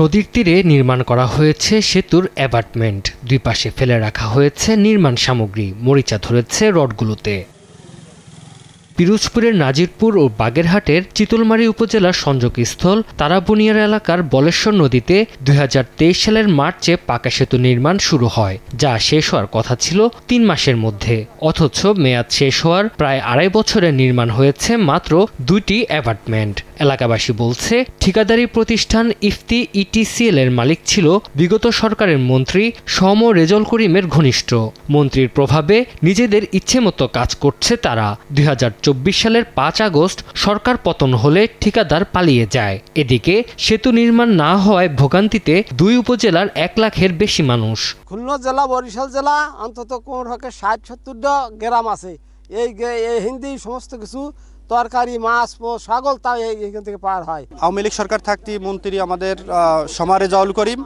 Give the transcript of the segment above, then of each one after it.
নদীর তীরে নির্মাণ করা হয়েছে সেতুর অ্যাপার্টমেন্ট দুই পাশে ফেলে রাখা হয়েছে নির্মাণ সামগ্রী, মরিচা ধরেছে রডগুলোতে। পিরোজপুরের নাজিরপুর ও বাগেরহাটের চিতলমারী উপজেলার সংযোগস্থল তারাবুনিয়ার এলাকার বলেশ্বর নদীতে দুই হাজার তেইশ সালের মার্চে পাকা সেতু নির্মাণ শুরু হয়, যা শেষ হওয়ার কথা ছিল তিন মাসের মধ্যে। অথচ মেয়াদ শেষ হওয়ার প্রায় আড়াই বছরে নির্মাণ হয়েছে মাত্র দুইটি অ্যাপার্টমেন্ট এলাকাবাসী বলছে, ঠিকাদারি প্রতিষ্ঠান ইফতি ইটিসিএল এর মালিক ছিল বিগত সরকারের মন্ত্রী সম রেজল করিমের ঘনিষ্ঠ। মন্ত্রীর প্রভাবে নিজেদের ইচ্ছেমতো কাজ করছে তারা। দু হাজার চব্বিশ সালের পাঁচ আগস্ট সরকার পতন হলে ঠিকাদার পালিয়ে যায়। এদিকে সেতু নির্মাণ না হওয়ায় ভোগান্তিতে দুই উপজেলার এক লাখের বেশি মানুষ। খুলনা জেলা, বরিশাল জেলা, অন্তত কোন রকে ষাট সত্তরটা গ্রাম আছে। এই এই হিন্দি সমস্ত কিছু তরকারি, মাছ সকল তাও এই- এইখান থেকে পার হয়। আওয়ামী লীগ সরকার থাকতে মন্ত্রী আমাদের সমারে জাউল করিম।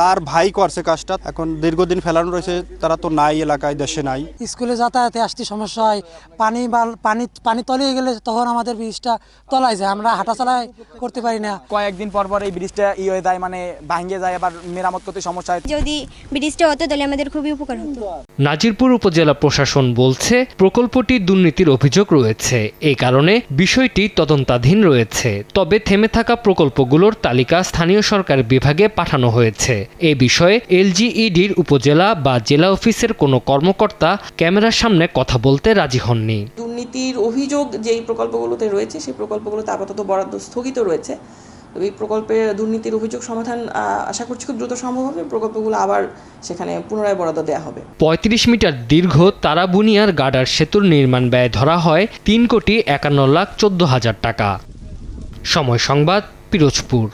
তার ভাই করছে কাজটা। এখন দীর্ঘদিন ফেলানো রয়েছে তারা তো নাই এলাকায় দেশে নাই। স্কুলে যাতায়াতে আসতে সমস্যা হয় পানি বা পানি পানি তলিয়ে গেলে তখন আমাদের ব্রিজটা তলায় যায় আমরা হাঁটা হাঁটাচলায় করতে পারি না। কয়েকদিন পর পর এই ব্রিজটা ই হয়ে যায় মানে ভাঙে যায় আবার মেরামত করতে সমস্যা হয়। যদি ব্রিজটা হতো তাহলে আমাদের খুবই উপকার হতো। নাজিরপুর উপজেলা প্রশাসন বলছে প্রকল্পটি দুর্নীতির অভিযোগ রয়েছে। এই কারণে বিষয়টি তদন্তাধীন রয়েছে। তবে থেমে থাকা প্রকল্পগুলোর তালিকা স্থানীয় সরকার বিভাগে পাঠানো হয়েছে। এ বিষয়ে এলজিইডির উপজেলা বা জেলা অফিসের কোনো কর্মকর্তা ক্যামেরার সামনে কথা বলতে রাজি হননি। দুর্নীতির অভিযোগ যেই প্রকল্পগুলোতে রয়েছে সেই প্রকল্পগুলোতে আপাতত বরাদ্দ স্থগিত রয়েছে। এই প্রকল্পের দুর্নীতির অভিযোগ সমাধান আশা করছি খুব দ্রুত সম্ভব হবে। প্রকল্পগুলো আবার সেখানে পুনরায় বরাদ্দ দেওয়া হবে। পঁয়ত্রিশ মিটার দীর্ঘ তারাবুনিয়ার গার্ডার সেতুর নির্মাণ ব্যয় ধরা হয় তিন কোটি একান্ন লাখ চোদ্দ হাজার টাকা। সময় সংবাদ পিরোজপুর।